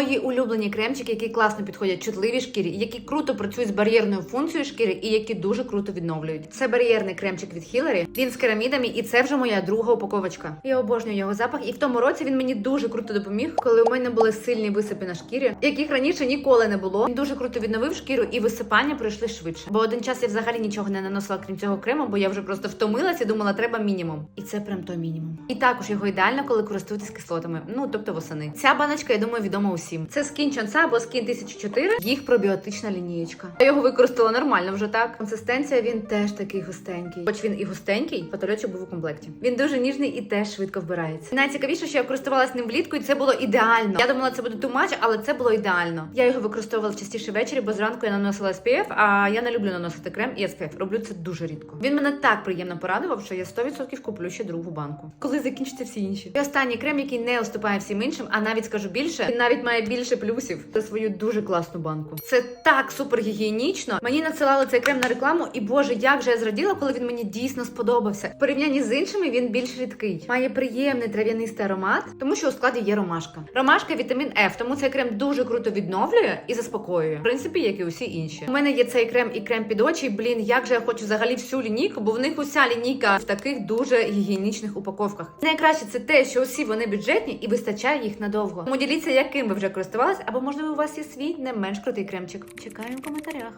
Мої улюблені кремчики, які класно підходять чутливій шкірі, які круто працюють з бар'єрною функцією шкіри і які дуже круто відновлюють. Це бар'єрний кремчик від Хіларі. Він з керамідами, і це вже моя друга упаковочка. Я обожнюю його запах, і в тому році він мені дуже круто допоміг, коли у мене були сильні висипи на шкірі, яких раніше ніколи не було. Він дуже круто відновив шкіру, і висипання пройшли швидше. Бо один час я взагалі нічого не наносила крім цього крему, бо я вже просто втомилася і думала, треба мінімум. І це прям той мінімум. І також його ідеально, коли користуєтесь кислотами. Ну тобто восени. Ця баночка, я думаю, відома усім. Це скін Чонса або скін 1004, їх пробіотична лінієчка. Я його використала нормально вже так. Консистенція він теж такий густенький. Хоч він і густенький, патольочок був у комплекті. Він дуже ніжний і теж швидко вбирається. Найцікавіше, що я користувалась ним влітку, і це було ідеально. Я думала, це буде much, але це було ідеально. Я його використовувала частіше ввечері, бо зранку я наносила SPF, а я не люблю наносити крем і SPF. Роблю це дуже рідко. Він мене так приємно порадував, що я 100% куплю ще другу банку. Коли закінчаться всі інші. І останній крем, який не уступає всім іншим, а навіть скажу більше, він навіть має більше плюсів за свою дуже класну банку. Це так супер гігієнічно. Мені надсилали цей крем на рекламу, і боже, як же я зраділа, коли він мені дійсно сподобався. В порівнянні з іншими він більш рідкий. Має приємний трав'янистий аромат, тому що у складі є ромашка. Ромашка вітамін F, тому цей крем дуже круто відновлює і заспокоює. В принципі, як і усі інші. У мене є цей крем і крем під очі. Блін, як же я хочу взагалі всю лінійку, бо в них уся лінійка в таких дуже гігієнічних упаковках. Найкраще це те, що усі вони бюджетні і вистачає їх надовго. Тому діліться, яким ви вже користувались, або можливо у вас є свій не менш крутий кремчик. Чекаю в коментарях.